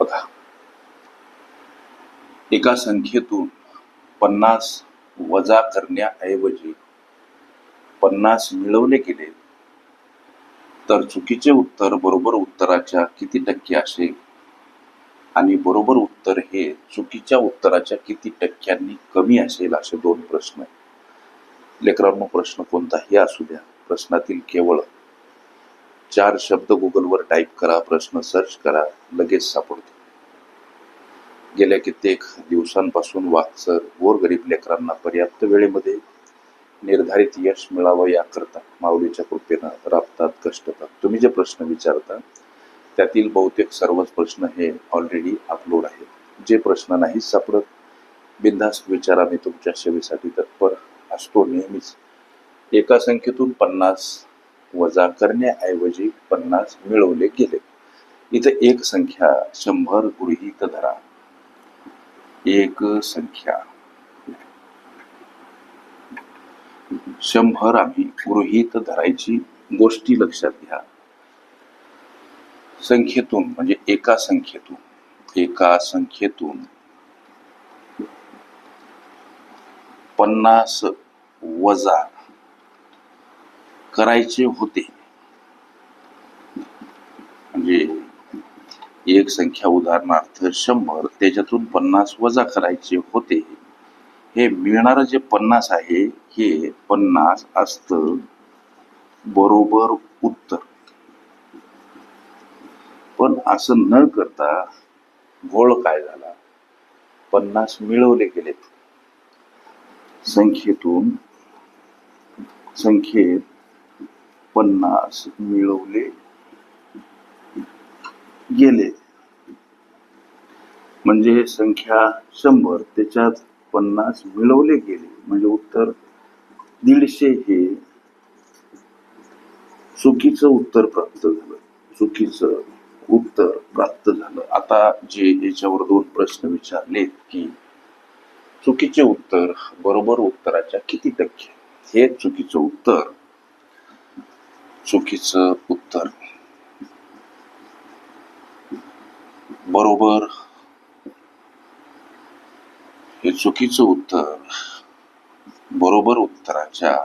बघा. एका संख्येतून पन्नास वजा करण्याऐवजी पन्नास मिळवले गेले तर चुकीचे उत्तर बरोबर उत्तराच्या किती टक्के असेल? आणि बरोबर उत्तर हे चुकीच्या उत्तराच्या किती टक्क्यांनी कमी असेल असे दोन प्रश्न लेकरांनो प्रश्न कोणताही असू द्या. प्रश्नातील केवळ चार शब्द गुगलवर टाईप करा प्रश्न सर्च करा लगेच सापडतो. गेल्या कित्येक दिवसांपासून वाचर गोरगरीब लेकरांना पर्याप्त वेळेमध्ये निर्धारित यश मिळावं याकरता माऊलीच्या कृपेनं राबतात कष्टतात. तुम्ही जे प्रश्न विचारता त्यातील बहुतेक सर्वच प्रश्न हे ऑलरेडी अपलोड आहेत. जे प्रश्न नाही सापडत बिनधास्त विचारा मी तुमच्या सेवेसाठी तत्पर असतो नेहमीच. एका संख्येतून पन्नास वजा करण्याऐवजी पन्नास मिळवले गेले. इथं एक संख्या शंभर गृहीत धरा. एक संख्या. शंभर आम्ही गृहीत धरायची गोष्टी लक्षात घ्या. संख्येतून म्हणजे एका संख्येतून एका संख्येतून. पन्नास वजा करायचे होते. म्हणजे एक संख्या उदाहरणार्थ शंभर त्याच्यातून पन्नास वजा करायचे होते. हे मिळणारं जे पन्नास आहे हे पन्नास असतं बरोबर उत्तर. पण असं न करता घोळ काय झाला? पन्नास मिळवले गेलेत. संख्येतून संख्येत पन्नास मिळवले गेले. म्हणजे संख्या शंभर त्याच्यात पन्नास मिळवले गेले. म्हणजे उत्तर दीडशे हे चुकीचं उत्तर प्राप्त झालं. चुकीचं उत्तर प्राप्त झालं. आता जे याच्यावर दोन प्रश्न विचारलेत की चुकीचे उत्तर बरोबर उत्तराच्या किती टक्के? हे चुकीचं उत्तर चुकीचं उत्तर. बरोबर. हे चुकीचं उत्तर. बरोबर उत्तराच्या.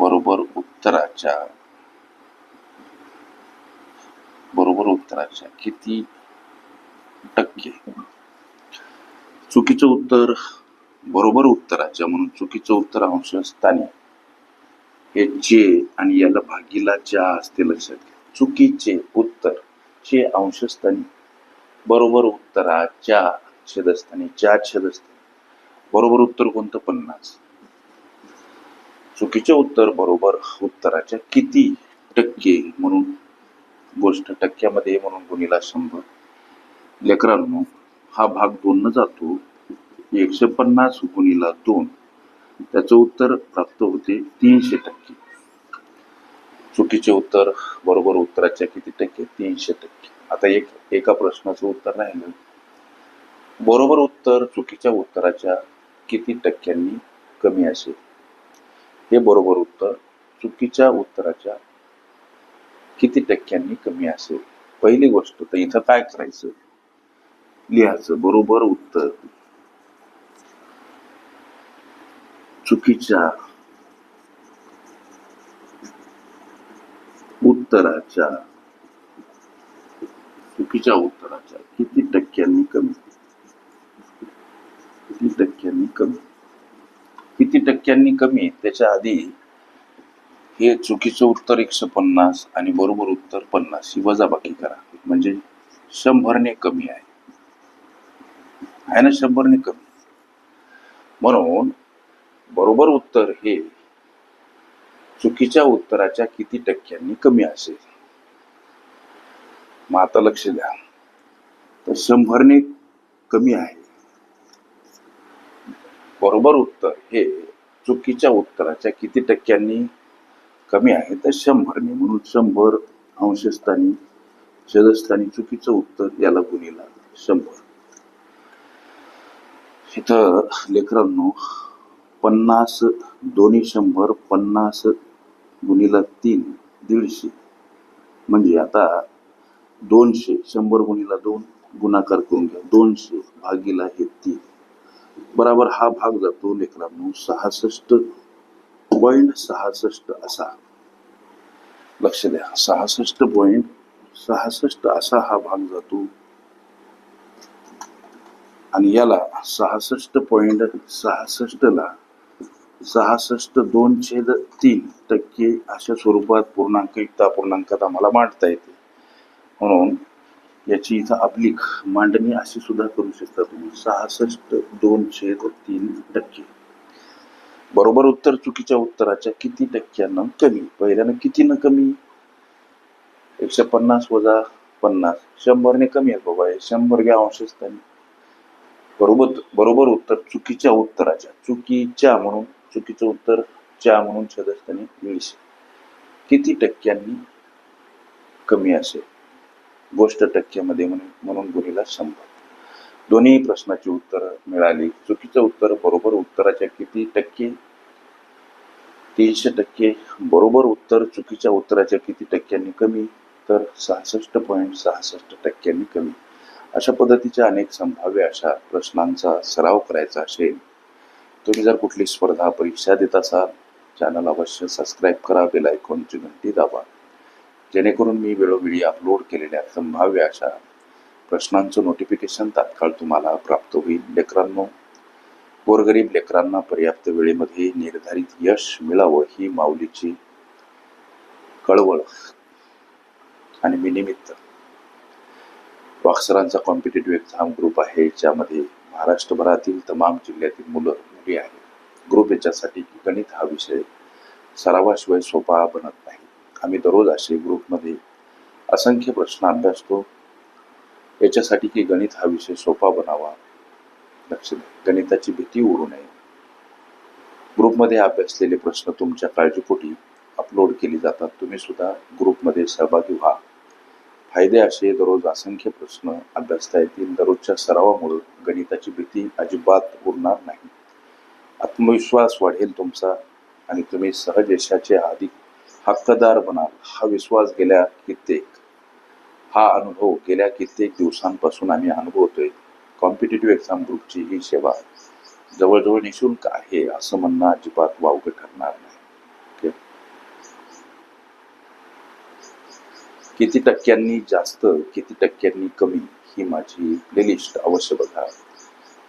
बरोबर उत्तराच्या. बरोबर उत्तराच्या किती टक्के? चुकीचं उत्तर बरोबर उत्तराच्या म्हणून चुकीचं उत्तर अंशस्थानी हे चे आणि याला भागीला च्या असते लक्षात घ्या. चुकीचे उत्तर चे अंशस्थानी. बरोबर उत्तराच्या छेदस्थानी च्या छेदस्थानी. बरोबर उत्तर कोणतं? पन्नास. चुकीचे उत्तर बरोबर उत्तराच्या किती टक्के म्हणून गोष्ट टक्क्यामध्ये म्हणून गुणीला शंभर. लेकरांनो हा भाग दोन जातो. एकशे पन्नास गुणीला दोन. त्याचं उत्तर प्राप्त होते तीनशे टक्के. चुकीचे उत्तर बरोबर उत्तराच्या किती टक्के? तीनशे टक्के. आता एक एका प्रश्नाचं उत्तर राहिलं बरोबर उत्तर चुकीच्या उत्तराच्या किती टक्क्यांनी कमी असेल? हे बरोबर उत्तर चुकीच्या उत्तराच्या किती टक्क्यांनी कमी असेल? पहिली गोष्ट तर इथं काय करायचं? लिहायचं. बरोबर उत्तर. चुकीच्या उत्तराच्या चुकीच्या उत्तराच्या किती टक्क्यांनी कमी? किती टक्क्यांनी कमी? किती टक्क्यांनी कमी? त्याच्या आधी हे चुकीचं उत्तर एकशे पन्नास आणि बरोबर उत्तर पन्नास ही वजाबाकी करा. म्हणजे शंभरने कमी आहे. आहे ना शंभरने कमी? म्हणून बरोबर उत्तर हे चुकीच्या उत्तराच्या किती टक्क्यांनी कमी असेल. मग आता लक्ष द्या. तर शंभरने कमी आहे. बरोबर उत्तर हे चुकीच्या उत्तराच्या किती टक्क्यांनी कमी आहे. तर शंभरने म्हणून शंभर अंशस्थानी छेदस्थानी चुकीचं उत्तर याला गुणीला शंभर. इथं लेकरांनो पन्नास दोन्ही शंभर पन्नास गुणीला तीन दीडशे. म्हणजे आता दोनशे शंभर गुणीला दोन गुणाकार करून घ्या. दोनशे भागीला हे तीन. बराबर हा भाग जातो लेकरांनो सहासष्ट पॉइंट सहासष्ट असा. लक्ष द्या सहासष्ट पॉइंट सहासष्ट असा हा भाग जातो. आणि याला सहासष्ट पॉइंट सहासष्टला सहासष्ट दोन छेद तीन टक्के अशा स्वरूपात पूर्णांक युक्त पूर्णांकात आम्हाला मांडता येते. म्हणून याची इथं अब्लिक मांडणी अशी सुद्धा करू शकता तुम्ही. सहासष्ट दोन छेद तीन टक्के. बरोबर उत्तर चुकीच्या उत्तराच्या किती टक्क्यानं कमी? पहिल्यानं कितीनं कमी? एकशे पन्नास वजा पन्नास. शंभरने कमी आहे बाबा हे शंभर घ्या अंशस्थानी. बरोबर बरोबर उत्तर चुकीच्या उत्तराच्या. चुकीच्या म्हणून चुकीचं उत्तर च्या म्हणून छेदस्थानी वीस किती टक्क्यांनी कमी असेल? गोष्ट टक्क्यामध्ये म्हणून म्हणून गुणीला शंभर दोन्ही प्रश्नाची उत्तर मिळाली. चुकीचं उत्तर बरोबर उत्तराच्या किती टक्के? तीनशे टक्के. बरोबर उत्तर चुकीच्या उत्तराच्या किती टक्क्यांनी कमी? तर सहासष्ट पॉईंट सहासष्ट टक्क्यांनी कमी. अशा पद्धतीच्या अनेक संभाव्य अशा प्रश्नांचा सराव करायचा असेल तुम्ही जर कुठली स्पर्धा परीक्षा देत असाल चॅनल अवश्य सबस्क्राईब करा बेल आयकॉनची घंटी दाबा. जेणेकरून मी वेळोवेळी अपलोड केलेल्या संभाव्य अशा प्रश्नांचं नोटिफिकेशन तात्काळ तुम्हाला प्राप्त होईल. लेकरांनो गोरगरीब लेकरांना पर्याप्त वेळेमध्ये निर्धारित यश मिळावं ही माऊलीची कळवळ. आणि मी निमित्त वाक्सरांचा कॉम्पिटेटिव्ह एक्झाम ग्रुप आहे ज्यामध्ये महाराष्ट्रभरातील तमाम जिल्ह्यातील मुलं मुली आहे ग्रुप याच्यासाठी की गणित हा विषय सरावाशिवाय सोपा बनत नाही. आम्ही दररोज असे ग्रुपमध्ये असंख्य प्रश्न अभ्यासतो. याच्यासाठी की गणित हा विषय सोपा बनावा. लक्ष गणिताची भीती उडू नये. ग्रुपमध्ये अभ्यासलेले प्रश्न तुमच्या काळजीपोटी अपलोड केली जातात. तुम्ही सुद्धा ग्रुपमध्ये सहभागी व्हा. फायदे असे दररोज असंख्य प्रश्न अभ्यासता येतील. दररोजच्या सरावामुळे गणिताची भीती अजिबात उरणार नाही. आत्मविश्वास वाढेल तुमचा आणि तुम्ही सहज यशाचे अधिक हक्कदार बनाल. हा विश्वास गेल्या कित्येक हा अनुभव गेल्या कित्येक दिवसांपासून आम्ही अनुभवतोय. कॉम्पिटेटिव्ह एक्झाम ग्रुपची ही सेवा जवळजवळ निशुल्क आहे असं म्हणणं अजिबात वावगं ठरणार नाही. ओके किती टक्क्यांनी जास्त किती टक्क्यांनी कमी ही माझी प्लेलिस्ट अवश्य बघा.